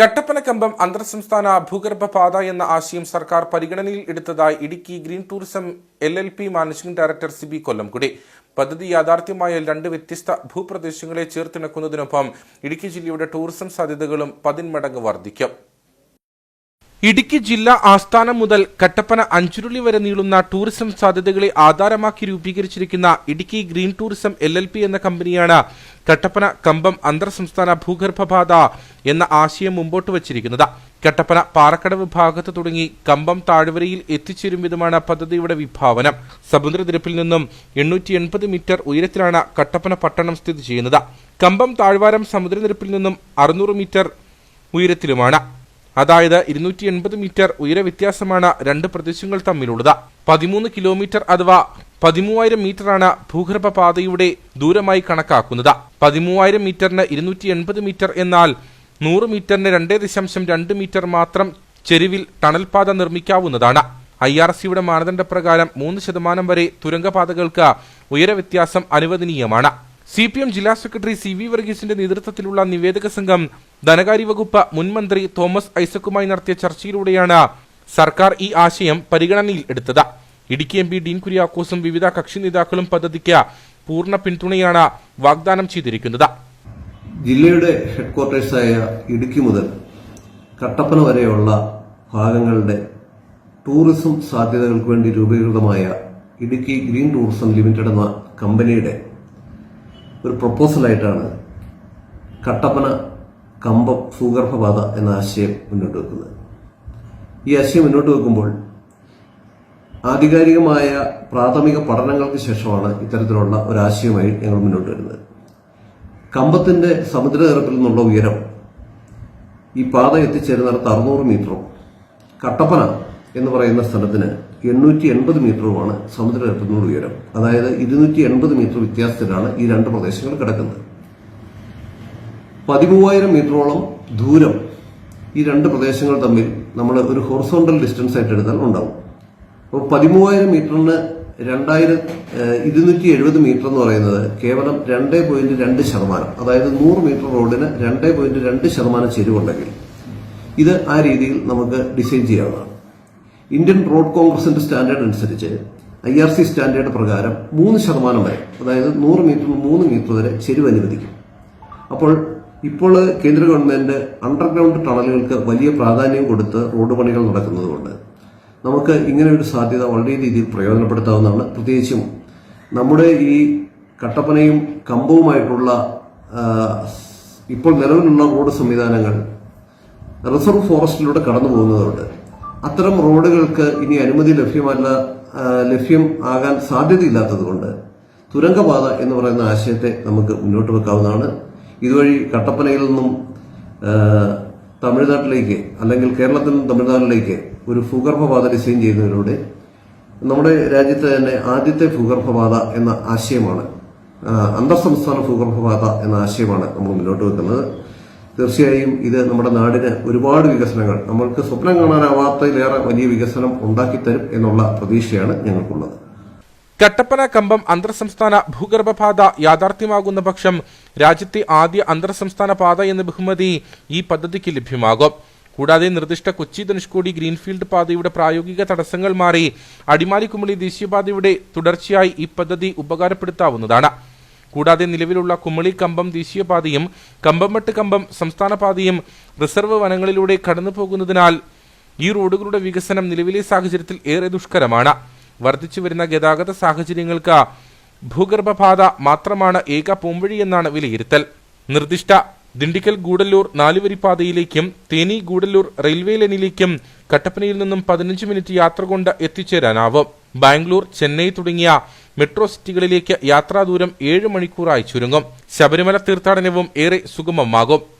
കട്ടപ്പനക്കമ്പം അന്തർ സംസ്ഥാന ഭൂഗർഭ പാത എന്ന ആശയം സർക്കാർ പരിഗണനയിൽ എടുത്തതായി Idukki green tourism L L P managing director Sibi Kollamkudy. പദ്ധതി യാഥാർത്ഥ്യമായ രണ്ട് വ്യത്യസ്ത ഭൂപ്രദേശങ്ങളെ ചേർത്തിണക്കുന്നതിനൊപ്പം ഇടുക്കി ജില്ലയുടെ ടൂറിസം സാധ്യതകളും പതിന്മടങ്ങ് വർദ്ധിക്കും. ഇടുക്കി ജില്ലാ ആസ്ഥാനം മുതൽ കട്ടപ്പന അഞ്ചുരുളി വരെ നീളുന്ന ടൂറിസം സാധ്യതകളെ ആധാരമാക്കി രൂപീകരിച്ചിരിക്കുന്ന Idukki green tourism L L P എന്ന കമ്പനിയാണ് കട്ടപ്പന കമ്പം അന്തർ സംസ്ഥാന ഭൂഗർഭപാത എന്ന ആശയം മുമ്പോട്ട് വച്ചിരിക്കുന്നത്. കട്ടപ്പന പാറക്കടവ് ഭാഗത്ത് തുടങ്ങി കമ്പം താഴ്വരയിൽ എത്തിച്ചേരും വിധമാണ് പദ്ധതിയുടെ വിഭാവനം. സമുദ്രനിരപ്പിൽ നിന്നും എണ്ണൂറ്റി എൺപത് മീറ്റർ ഉയരത്തിലാണ് കട്ടപ്പന പട്ടണം സ്ഥിതി ചെയ്യുന്നത്. കമ്പം താഴ്വാരം സമുദ്രനിരപ്പിൽ നിന്നും അറുന്നൂറ് മീറ്റർ ഉയരത്തിലുമാണ്. അതായത് ഇരുന്നൂറ്റി എൺപത് മീറ്റർ ഉയര വ്യത്യാസമാണ് രണ്ട് പ്രദേശങ്ങൾ തമ്മിലുള്ളത്. പതിമൂന്ന് കിലോമീറ്റർ അഥവാ പതിമൂവായിരം മീറ്ററാണ് ഭൂഗർഭ പാതയുടെ ദൂരമായി കണക്കാക്കുന്നത്. പതിമൂവായിരം മീറ്ററിന് ഇരുന്നൂറ്റി എൺപത് മീറ്റർ എന്നാൽ നൂറ് മീറ്ററിന് രണ്ടേ ദശാംശം രണ്ട് മീറ്റർ മാത്രം ചെരുവിൽ ടണൽ പാത നിർമ്മിക്കാവുന്നതാണ്. ഐ ആർ സിയുടെ മാനദണ്ഡപ്രകാരം മൂന്ന് ശതമാനം വരെ തുരങ്കപാതകൾക്ക് ഉയരവ്യത്യാസം അനുവദനീയമാണ്. സി പി എം ജില്ലാ സെക്രട്ടറി സി വി വർഗീസിന്റെ നേതൃത്വത്തിലുള്ള നിവേദക സംഘം ധനകാര്യ വകുപ്പ് മുൻമന്ത്രി തോമസ് ഐസക്കുമായി നടത്തിയ ചർച്ചയിലൂടെയാണ് സർക്കാർ ഈ ആശയം പരിഗണനയിൽ എടുത്തത്. ഇടുക്കി എം പി ഡീൻ കുര്യാക്കോസും വിവിധ കക്ഷി നേതാക്കളും പദ്ധതിക്ക് പൂർണ പിന്തുണയാണ് വാഗ്ദാനം ചെയ്തിരിക്കുന്നത്. ജില്ലയുടെ ഹെഡ്ക്വാർട്ടേഴ്സായ ഇടുക്കി മുതൽ കട്ടപ്പന വരെയുള്ള ഭാഗങ്ങളുടെ ടൂറിസം സാധ്യതകൾക്ക് വേണ്ടി രൂപീകൃതമായ ഇടുക്കി ഗ്രീൻ ടൂറിസം ലിമിറ്റഡ് എന്ന കമ്പനിയുടെ ഒരു പ്രപ്പോസലായിട്ടാണ് കട്ടപ്പന കമ്പം ഭൂഗർഭപാത എന്ന ആശയം മുന്നോട്ട് വെക്കുന്നത്. ഈ ആശയം മുന്നോട്ട് വെക്കുമ്പോൾ ആധികാരികമായ പ്രാഥമിക പഠനങ്ങൾക്ക് ശേഷമാണ് ഇത്തരത്തിലുള്ള ഒരാശയമായി ഞങ്ങൾ മുന്നോട്ട് വരുന്നത്. കമ്പത്തിന്റെ സമുദ്രനിരപ്പിൽ നിന്നുള്ള ഉയരം ഈ പാത എത്തിച്ചേരുന്നിടത്ത് അറുന്നൂറ് മീറ്ററും കട്ടപ്പന എന്ന് പറയുന്ന സ്ഥലത്തിന് എണ്ണൂറ്റി എൺപത് മീറ്ററുമാണ് സമുദ്രനിരപ്പിൽ നിന്നുള്ള ഉയരം. അതായത് ഇരുന്നൂറ്റി എൺപത് മീറ്റർ വ്യത്യാസത്തിലാണ് ഈ രണ്ട് പ്രദേശങ്ങൾ കിടക്കുന്നത്. പതിമൂവായിരം മീറ്ററോളം ദൂരം ഈ രണ്ട് പ്രദേശങ്ങൾ തമ്മിൽ നമ്മൾ ഒരു ഹൊറിസോണ്ടൽ ഡിസ്റ്റൻസ് ആയിട്ട് എടുത്താൽ ഉണ്ടാവും. അപ്പോൾ പതിമൂവായിരം മീറ്ററിന് രണ്ടായിരം ഇരുന്നൂറ്റി എഴുപത് മീറ്റർ എന്ന് പറയുന്നത് കേവലം രണ്ട് പോയിന്റ് രണ്ട് ശതമാനം അതായത് നൂറ് മീറ്റർ റോഡിന് രണ്ട് പോയിന്റ് രണ്ട് ശതമാനം ചെരിവുണ്ടെങ്കിൽ ഇത് ആ രീതിയിൽ നമുക്ക് ഡിസൈൻ ചെയ്യാവുന്നതാണ്. ഇന്ത്യൻ റോഡ് കോൺഗ്രസിന്റെ സ്റ്റാൻഡേർഡ് അനുസരിച്ച് ഐ ആർ സി സ്റ്റാൻഡേർഡ് പ്രകാരം മൂന്ന് ശതമാനം വരെ അതായത് നൂറ് മീറ്ററിന് മൂന്ന് മീറ്റർ വരെ ചെരുവ് അനുവദിക്കും. അപ്പോൾ ഇപ്പോൾ കേന്ദ്ര ഗവൺമെന്റ് അണ്ടർഗ്രൗണ്ട് ടണലുകൾക്ക് വലിയ പ്രാധാന്യം കൊടുത്ത് റോഡ് പണികൾ നടക്കുന്നതുകൊണ്ട് നമുക്ക് ഇങ്ങനെ ഒരു സാധ്യത വളരെ രീതിയിൽ പ്രയോജനപ്പെടുത്താവുന്നതാണ്. പ്രത്യേകിച്ചും നമ്മുടെ ഈ കട്ടപ്പനയും കമ്പവുമായിട്ടുള്ള ഇപ്പോൾ നിലവിലുള്ള റോഡ് സംവിധാനങ്ങൾ റിസർവ് ഫോറസ്റ്റിലൂടെ കടന്നു പോകുന്നതുകൊണ്ട് അത്തരം റോഡുകൾക്ക് ഇനി അനുമതി ലഭ്യമല്ല ലഭ്യം ആകാൻ സാധ്യതയില്ലാത്തതുകൊണ്ട് തുരങ്കപാത എന്ന് പറയുന്ന ആശയത്തെ നമുക്ക് മുന്നോട്ട് വെക്കാവുന്നതാണ്. ഇതുവഴി കട്ടപ്പനയിൽ നിന്നും തമിഴ്നാട്ടിലേക്ക് അല്ലെങ്കിൽ കേരളത്തിൽ നിന്നും തമിഴ്നാട്ടിലേക്ക് ഒരു ഭൂഗർഭപാത ഡിസൈൻ ചെയ്യുന്നതിലൂടെ നമ്മുടെ രാജ്യത്തെ തന്നെ ആദ്യത്തെ ഭൂഗർഭപാത എന്ന ആശയമാണ് അന്തർ സംസ്ഥാന ഭൂഗർഭപാത എന്ന ആശയമാണ് നമ്മൾ മുന്നോട്ട് വെക്കുന്നത്. തീർച്ചയായും ഇത് നമ്മുടെ നാടിന് ഒരുപാട് വികസനങ്ങൾ നമ്മൾക്ക് സ്വപ്നം കാണാനാവാത്തതിലേറെ വലിയ വികസനം ഉണ്ടാക്കിത്തരും എന്നുള്ള പ്രതീക്ഷയാണ് ഞങ്ങൾക്കുള്ളത്. കട്ടപ്പന കമ്പം അന്തർ സംസ്ഥാന ഭൂഗർഭപാത യാഥാർത്ഥ്യമാകുന്ന പക്ഷം രാജ്യത്തെ ആദ്യ അന്തർ സംസ്ഥാന പാത എന്ന ബഹുമതി ഈ പദ്ധതിക്ക് ലഭ്യമാകും. കൂടാതെ നിർദ്ദിഷ്ട കൊച്ചി ധനുഷ്കോടി ഗ്രീൻഫീൽഡ് പാതയുടെ പ്രായോഗിക തടസ്സങ്ങൾ മാറി അടിമാലി കുമളി ദേശീയപാതയുടെ തുടർച്ചയായി ഈ പദ്ധതി ഉപകാരപ്പെടുത്താവുന്നതാണ്. കൂടാതെ നിലവിലുള്ള കുമളി കമ്പം ദേശീയപാതയും കമ്പംമട്ട് കമ്പം സംസ്ഥാന പാതയും റിസർവ് വനങ്ങളിലൂടെ കടന്നു പോകുന്നതിനാൽ ഈ റോഡുകളുടെ വികസനം നിലവിലെ സാഹചര്യത്തിൽ ഏറെ ദുഷ്കരമാണ്. വർദ്ധിച്ചു വരുന്ന ഗതാഗത സാഹചര്യങ്ങൾക്ക് ഭൂഗർഭപാത മാത്രമാണ് ഏക പോംവഴി എന്നാണ് വിലയിരുത്തൽ. നിർദ്ദിഷ്ട ദിണ്ടിക്കൽ ഗൂഡല്ലൂർ നാലുവരി പാതയിലേക്കും തേനി ഗൂഡല്ലൂർ റെയിൽവേ ലൈനിലേക്കും കട്ടപ്പനയിൽ നിന്നും പതിനഞ്ച് മിനിറ്റ് യാത്ര കൊണ്ട് എത്തിച്ചേരാനാവും. ബാംഗ്ലൂർ ചെന്നൈ തുടങ്ങിയ മെട്രോ സിറ്റികളിലേക്ക് യാത്രാദൂരം ഏഴ് മണിക്കൂറായി ചുരുങ്ങും. ശബരിമല തീർത്ഥാടനവും ഏറെ സുഗമമാകും.